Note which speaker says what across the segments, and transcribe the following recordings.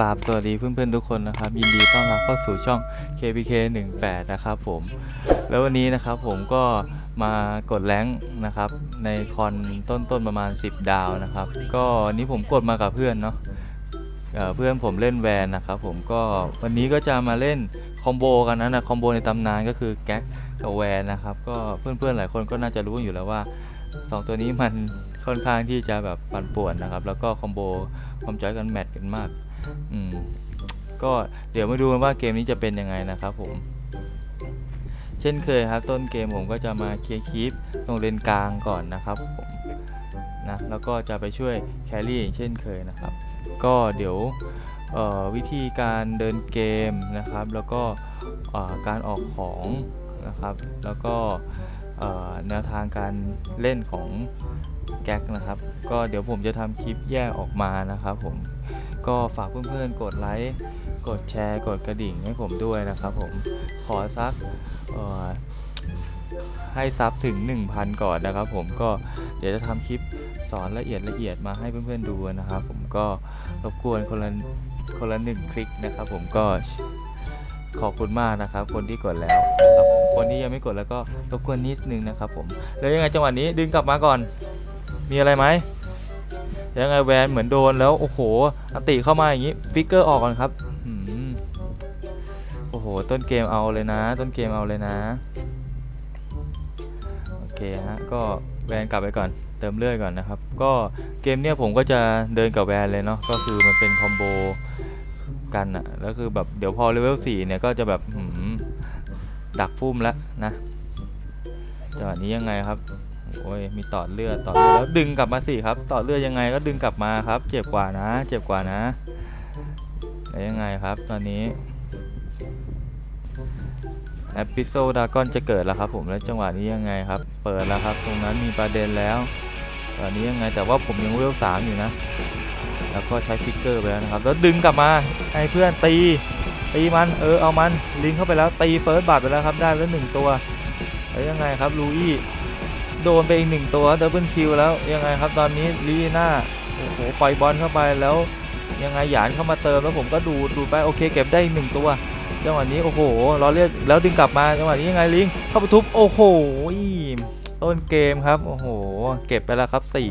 Speaker 1: ราบสวัสดีเพื่อนๆทุกคนนะครับ ยินดีต้อนรับเข้าสู่ช่อง KPK 18นะครับผมแล้ววันนี้นะครับผมก็มากดแรงนะครับ ในคอนต้นๆประมาณ 10 ดาวนะครับ ก็วันนี้ผมกดมากับเพื่อนเนาะเเพื่อนผมเล่นแวนนะครับผมก็วันนี้ก็จะมาเล่นคอมโบกันนะนะคอมโบในตำนานก็คือแก๊กกับแวนนะครับ ก็เพื่อนๆหลายคนก็น่าจะรู้อยู่แล้วว่าสองตัวนี้มันค่อนข้างที่จะแบบปั่นป่วนนะครับ แล้วก็คอมโบความจอยกันแมทกันมาก อืมก็เดี๋ยวมาดูกันว่าเกมนี้จะเป็นยังไงนะครับผม เช่นเคยครับ ต้นเกมผมก็จะมาเคลียร์คีปตรงเลนกลางก่อนนะครับผมนะแล้วก็จะไปช่วยแครี่เช่นเคยนะครับ ก็เดี๋ยววิธีการเดินเกมนะครับ แล้วก็การออกของนะครับ แล้วก็แนวทางการเล่นของแก๊กนะครับ ก็เดี๋ยวผมจะทำคลิปแยกออกมานะครับผม ก็ฝากเพื่อนๆ กดไลค์ กดแชร์ กดกระดิ่งให้ผมด้วยนะครับผม ขอสักให้ซับถึง 1,000 ก่อนนะครับผมก็เดี๋ยวจะทำคลิปสอนละเอียดละเอียดมาให้เพื่อนๆดูนะครับผมก็รบกวนคนละคนละหนึ่งคลิกนะครับผมก็ขอบคุณมากนะครับ คนที่กดแล้วนะครับคนที่ยังไม่กดแล้วก็รบกวนนิดนึงนะครับผมแล้วยังไงจังหวะนี้ดึงกลับมาก่อน มีอะไรไหม ยังไงแวนเหมือนโดนแล้วโอ้โหอติเข้ามาอย่างนี้ฟิกเกอร์ออกก่อนครับโอ้โหต้นเกมเอาเลยนะ ต้นเกมเอาเลยนะโอเคฮะก็แวนกลับไปก่อนเติมเลือดก่อนนะครับ ก็เกมเนี้ยผมก็จะเดินกับแวนเลยเนาะก็คือมันเป็นคอมโบกันอะแล้วคือแบบเดี๋ยวพอเลเวล4เนี่ยก็จะแบบหืมดักพุ่มแล้วนะจังหวะนี้ยังไงครับ โอ้ยมีตอดเลือดตอดเลือดแล้วดึงกลับมาสิครับตอดเลือดยังไงก็ดึงกลับมาครับ เจ็บกว่านะ เจ็บกว่านะแล้วยังไงครับ ตอนนี้แอปิโซดากอนจะเกิดแล้วครับ ผมแล้วจังหวะนี้ยังไงครับ เปิดแล้วครับ ตรงนั้นมีประเด็นแล้วตอนนี้ยังไงแต่ว่าผมยังเวลสามอยู่นะ แล้วก็ใช้ฟิกเกอร์ไปแล้วนะครับ แล้วดึงกลับมาให้เพื่อนตีตีมันเออเอามันลิงเข้าไปแล้วตีเฟิร์สบัตไปแล้วครับได้แล้วหนึ่งตัวแล้วยังไงครับลูอี้ โดนไปอีกหนึ่งตัวดับเบิลคิวแล้วยังไงครับตอนนี้ลีน่าโอ้โหปล่อยบอลเข้าไปแล้วยังไงหยานเข้ามาเติมแล้วผมก็ดูดูไปโอเคเก็บได้อีกหนึ่งตัวจังหวะนี้โอ้โหรอเรียกแล้วดึงกลับมาจังหวะนี้ยังไงลิงเข้าไปทุบโอ้โหต้นเกมครับโอ้โหเก็บไปแล้วครับสี่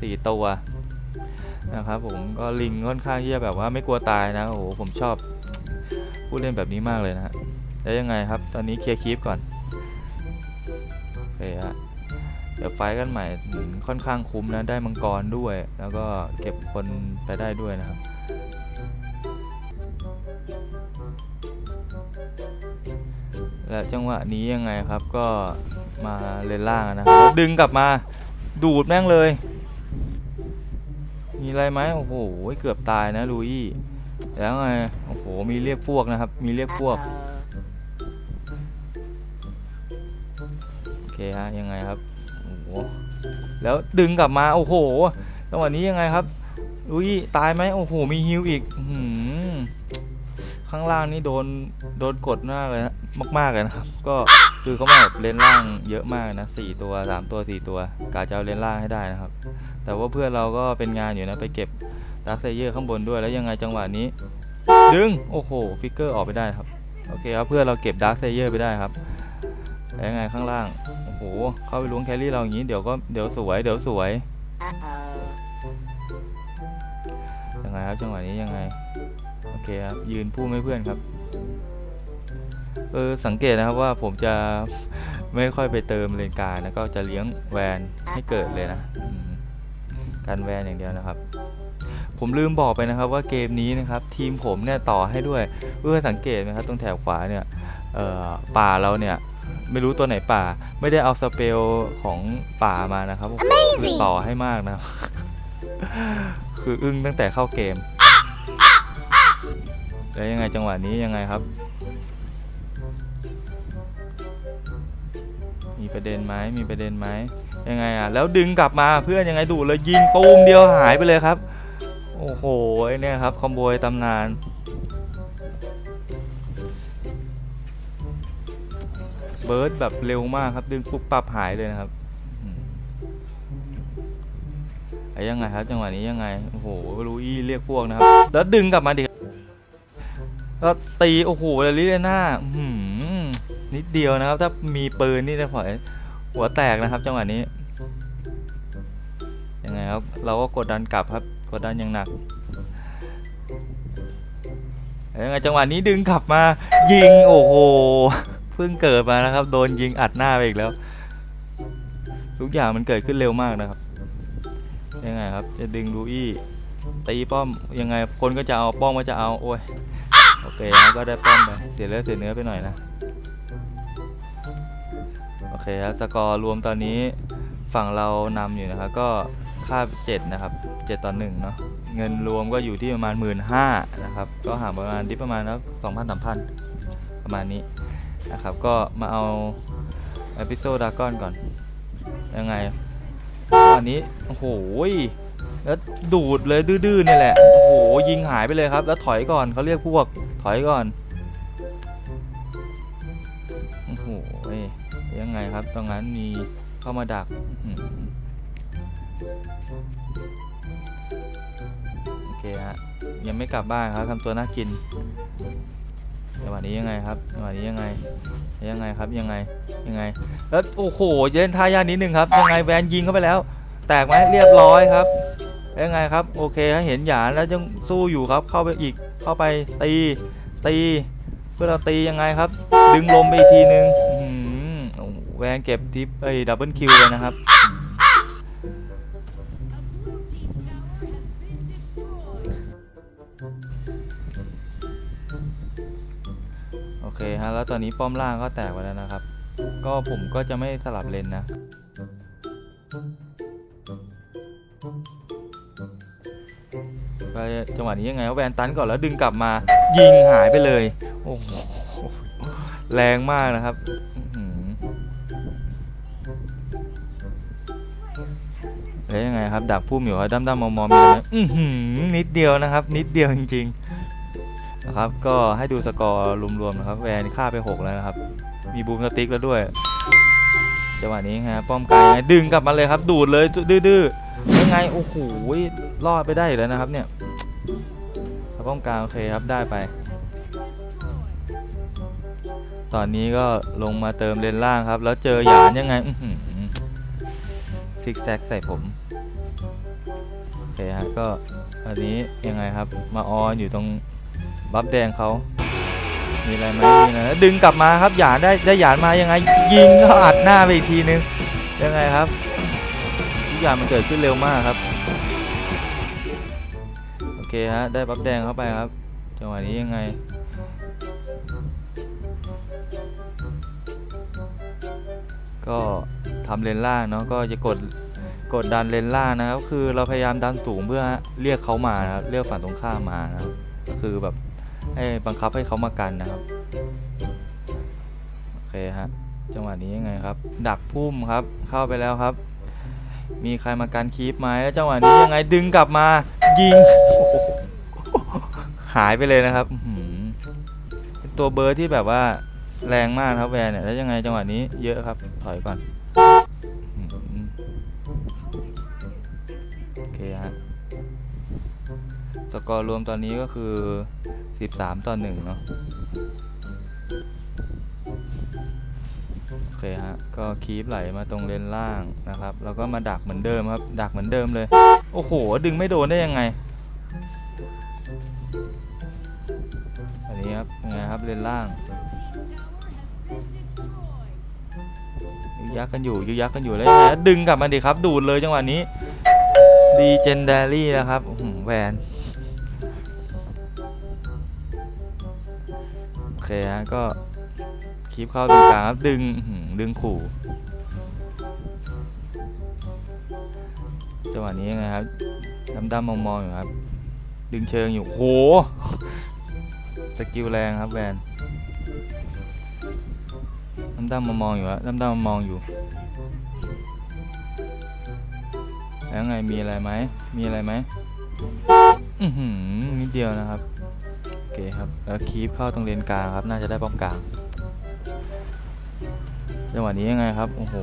Speaker 1: สี่ตัวนะครับผมก็ลิงค่อนข้างที่จะแบบว่าไม่กลัวตายนะโอ้โหผมชอบผู้เล่นแบบนี้มากเลยนะฮะแล้วยังไงครับ ตอนนี้เคลียร์คีปก่อนโอเคฮะ เดี๋ยวไฟท์กันใหม่อืมค่อนข้างคุ้มนะได้มังกรด้วย แล้วก็เก็บคนไปได้ด้วยนะครับและจังหวะนี้ยังไงครับก็มาเลนล่างนะครับแล้วดึงกลับมาดูดแม่งเลย มีอะไรไหมโอ้โหเกือบตายนะลูอี้แล้วไงโอ้โหมีเรียกพวกนะครับ มีเรียกพวกโอเคฮะยังไงครับโอ้โห แล้วดึงกลับมาโอ้โหจังหวะนี้ยังไงครับอุ้ยตายไหมโอ้โหมีฮิวอีกหือข้างล่างนี่โดนโดนกดมากเลยนะมากๆเลยนะครับ ก็คือเขามาแบบเลนล่างเยอะมากนะสี่ตัวสามตัวสี่ตัวกาจะเอาเลนล่างให้ได้นะครับ แต่ว่าเพื่อนเราก็เป็นงานอยู่นะไปเก็บดักเซเยอร์ข้างบนด้วยแล้วยังไงจังหวะนี้ ดึง โอ้โห ฟิกเกอร์ออกไปได้ครับ โอเคครับเพื่อนเราเก็บดักเซเยอร์ไปได้ครับ แล้วยังไงข้างล่าง โอ้โห เข้าไปล้วงแครี่เราอย่างนี้ เดี๋ยวก็ เดี๋ยวสวย เดี๋ยวสวย ยังไงครับ จังหวะนี้ยังไง โอเคครับ ยืนพูดไม่เพื่อนครับ เออ สังเกตนะครับว่าผมจะไม่ค่อยไปเติมเลนกลารนะก็จะเลี้ยงแวนให้เกิดเลยนะการแวนอย่างเดียวนะครับ ผมลืมบอกไปนะครับว่าเกมนี้นะครับ ทีมผมเนี่ยต่อให้ด้วยเพื่อสังเกตนะครับตรงแถบขวาเนี่ยป่าเราเนี่ย ไม่รู้ตัวไหนป่า ไม่ได้เอาสเปลของป่ามานะครับโอ้โหคือต่อให้มากนะครับคืออึ้งตั้งแต่เข้าเกม แล้วยังไงจังหวะนี้ยังไงครับ มีประเด็นไหมมีประเด็นไหมยังไงอะ แล้วดึงกลับมาเพื่อนยังไงดูดเลยยิงตูมเดียวหายไปเลยครับ โอ้โหไอ้เนี่ยครับคอมโบยตำนาน เบิร์ดแบบเร็วมากครับ ดึงปุ๊บปับหายเลยนะครับไอ้ยังไงครับจังหวะนี้ยังไง โอ้โหลูอี้เรียกพวกนะครับ แล้วดึงกลับมาดิแล้วตีโอ้โหเลลิเลน่าอื้อหือนิดเดียวนะครับ ถ้ามีปืนนี่จะปล่อยหัวแตกนะครับ จังหวะนี้ยังไงครับเราก็กดดันกลับครับกดดันอย่างหนักยังไงจังหวะนี้ดึงกลับมา ยิงโอ้โห พิ่งเกิดมานะครับ โดนยิงอัดหน้าไปอีกแล้ว ทุกอย่างมันเกิดขึ้นเร็วมากนะครับ ยังไงครับ จะดึงลูอี้ตีป้อมยังไงคนก็จะเอาป้อมก็จะเอาโอ้ยโอเคครับก็ได้ป้อมไปเสียเลือดเสียเนื้อไปหน่อยนะโอเคครับสกอร์รวมตอนนี้ฝั่งเรานำอยู่นะครับ ก็ค่าเจ็ดนะครับเจ็ดต่อหนึ่งเนาะเงินรวมก็อยู่ที่ประมาณหมื่นห้านะครับ ก็ห่างประมาณที่ประมาณนักสองพันสามพันประมาณนี้ นะครับ ก็มาเอาเอพิโซดดากอนก่อน ยังไงวันนี้ โอ้โหแล้วดูดเลยดื้อๆนี่แหละ โอ้โห ยิงหายไปเลยครับ แล้วถอยก่อนเขาเรียกพวก ถอยก่อน โอ้โหยังไงครับ ตรงนั้นมีเข้ามาดักโอเคฮะ ยังไม่กลับบ้านครับทำตัวน่ากิน จังหวะนี้ยังไงครับจังหวะนี้ยังไงยังไงครับยังไงยังไง แล้วโอ้โหเล่นท่ายากนิดนึงครับยังไงแวนยิงเข้าไปแล้ว แตกไหมเรียบร้อยครับยังไงครับโอเคถ้าเห็นหยานแล้วยังสู้อยู่ครับเข้าไปอีกเข้าไปตีตีเพื่อเราตียังไงครับ ดึงลมไปอีกทีนึงแวนเก็บทิปเอ้ยดับเบิลคิวเลยนะครับ เคฮะแล้วตอนนี้ป้อมล่างก็แตกไปแล้วนะครับ ก็ผมก็จะไม่สลับเลนนะไปจังหวะนี้ยังไงว่าแวนตันก่อนแล้วดึงกลับมา ยิงหายไปเลยโอ้โหแรงมากนะครับอื้อหือแล้วยังไงครับดักพุ่มอยู่ครับด้ำๆมองๆมีอะไรไหมอือหือนิดเดียวนะครับ นิดเดียวจริง ๆ นะครับ ก็ให้ดูสกอร์รวมๆนะครับ แวนฆ่าไป 6 แล้วนะครับ มีบูมสติ๊กแล้วด้วยจังหวะนี้ฮะป้อมไกลไงดึงกลับมาเลยครับ ดูดเลยดื้อๆยังไงโอ้โหรอดไปได้แล้วนะครับเนี่ยป้อมกลางโอเคครับได้ไป ตอนนี้ก็ลงมาเติมเลนล่างครับ แล้วเจอหยานยังไงซิกแซกใส่ผมโอเคฮะก็อันนี้ยังไงครับ มาออนอยู่ตรง บัฟแดงเขามีอะไรไหมมีอะไรดึงกลับมาครับหยานได้ได้หยานมายังไง ยิงเขาอัดหน้าไปอีกทีนึงยังไงครับทุกอย่างมันเกิดขึ้นเร็วมากครับโอเคฮะได้บัฟแดงเข้าไปครับจังหวะนี้ยังไงก็ทำเลนล่างเนาะก็จะกดกดดันเลนล่างนะครับ คือเราพยายามดันสูงเพื่อเรียกเขามานะครับเรียกฝั่งตรงข้ามมานะครับก็คือแบบ ให้บังคับให้เขามากันนะครับ โอเคฮะ จังหวะนี้ยังไงครับ ดักพุ่มครับ เข้าไปแล้วครับ มีใครมากันคีปไหมแล้วจังหวะนี้ยังไงดึงกลับมา ยิง หายไปเลยนะครับเป็นตัวเบอร์ที่แบบว่าแรงมากครับแวนเนี่ยแล้วยังไงจังหวะนี้เยอะครับ ถอยก่อนโอเคฮะสกอร์รวมตอนนี้ก็คือ 13 ต่อ 1 เนาะโอเคฮะ ก็คีบไหลมาตรงเลนล่างนะครับ แล้วก็มาดักเหมือนเดิมครับ ดักเหมือนเดิมเลย โอ้โห ดึงไม่โดนได้ยังไง อันนี้ครับยังไงครับเลนล่างยักกันอยู่ยึกยักกันอยู่แล้วยังไงดึงกลับมาดิครับ ดูดเลยจังหวะนี้ ดีเจนเดอรี่นะครับอื้อหือแหวน เคฮะก็คลิปเข้าตรงกลางครับดึงดึงขู่จังหวะนี้ยังไงครับดำดำมองมองอยู่ครับ ดึงเชิงอยู่โหสกิลแรงครับแวนดำดำมองมองอยู่ครับดำดำมองมองอยู่แล้วไงมีอะไรไหมมีอะไรไหมอือหือนิดเดียวนะครับ เคครับ แล้วคีปเข้าตรงเลนกลางครับ น่าจะได้ป้อมกลาง จังหวะนี้ยังไงครับ โอ้โห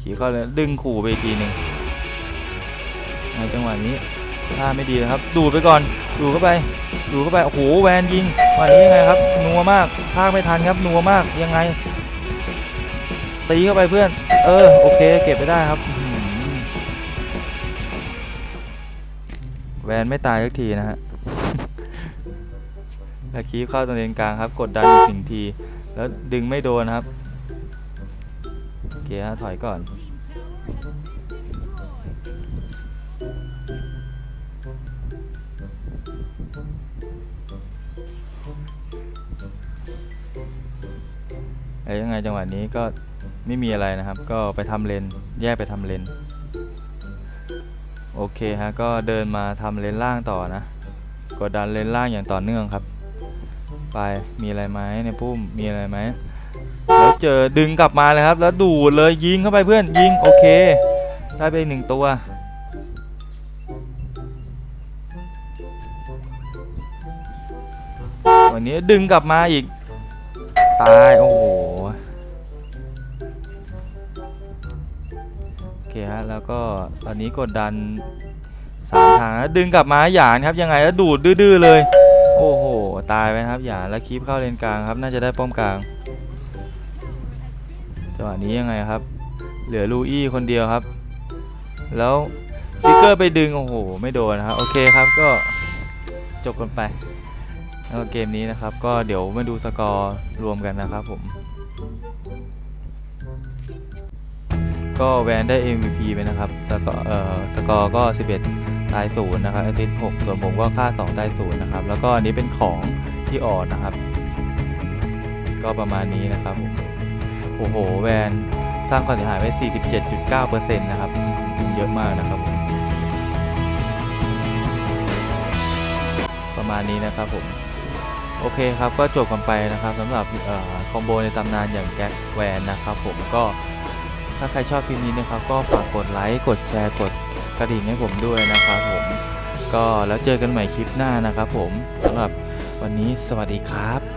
Speaker 1: ขี่เข้าเลยดึงขู่ไปทีหนึ่งในจังหวะนี้ท่าไม่ดีนะครับ ดูไปก่อน ดูเข้าไป ดูเข้าไป โอ้โห แวนยิง วันนี้ยังไงครับ นัวมากพากไม่ทันครับ นัวมาก ยังไง ตีเข้าไปเพื่อน เออ โอเค เก็บไปได้ครับ แวนไม่ตายสักทีนะฮะแล้วคีบเข้าตรงเลนกลางครับ กดดันอีกหนึ่งที แล้วดึงไม่โดนครับโอเคฮะถอยก่อน แล้วยังไงจังหวะนี้ก็ไม่มีอะไรนะครับ ก็ไปทำเลน แยกไปทำเลน โอเคฮะก็เดินมาทำเลนล่างต่อนะ กดดันเลนล่างอย่างต่อเนื่องครับ ไปมีอะไรไหมในปุ้มมีอะไรไหมแล้วเจอดึงกลับมาเลยครับ แล้วดูดเลยยิงเข้าไปเพื่อนยิงโอเค ได้ไปหนึ่งตัว วันนี้ดึงกลับมาอีก ตายโอ้โห เคฮะ แล้วก็ตอนนี้กดดันสามทางแล้วดึงกลับมาหยานครับยังไงแล้วดูดดื้อเลย โอ้โห ตายไปครับหยานแล้วคีบเข้าเลนกลางครับ น่าจะได้ป้อมกลางจังหวะนี้ยังไงครับ เหลือลูอี้คนเดียวครับ แล้วฟิกเกอร์ไปดึง โอ้โห ไม่โดนนะครับ โอเคครับก็จบกันไป แล้วเกมนี้นะครับ ก็เดี๋ยวมาดูสกอร์รวมกันนะครับผม ก็แวนได้ MVP ไปนะครับ สกอร์เอ่อสกอร์ก็ 11 ตายศูนย์นะครับแอสซิสต์6ส่วนผมก็ค่า 2 ตายศูนย์นะครับ แล้วก็อันนี้เป็นของที่ออดนะครับ ก็ประมาณนี้นะครับผมโอ้โห แวนสร้างความเสียหายไป47.9%นะครับ เยอะมากนะครับผมประมาณนี้นะครับผมโอเคครับ ก็จบกันไปนะครับสำหรับออคอมโบในตำนานอย่างแก๊กแวนนะครับผมก็ ถ้าใครชอบคลิปนี้นะครับก็ฝากกดไลค์ กดแชร์ กดกระดิ่งให้ผมด้วยนะครับผม ก็แล้วเจอกันใหม่คลิปหน้านะครับผมสำหรับวันนี้สวัสดีครับ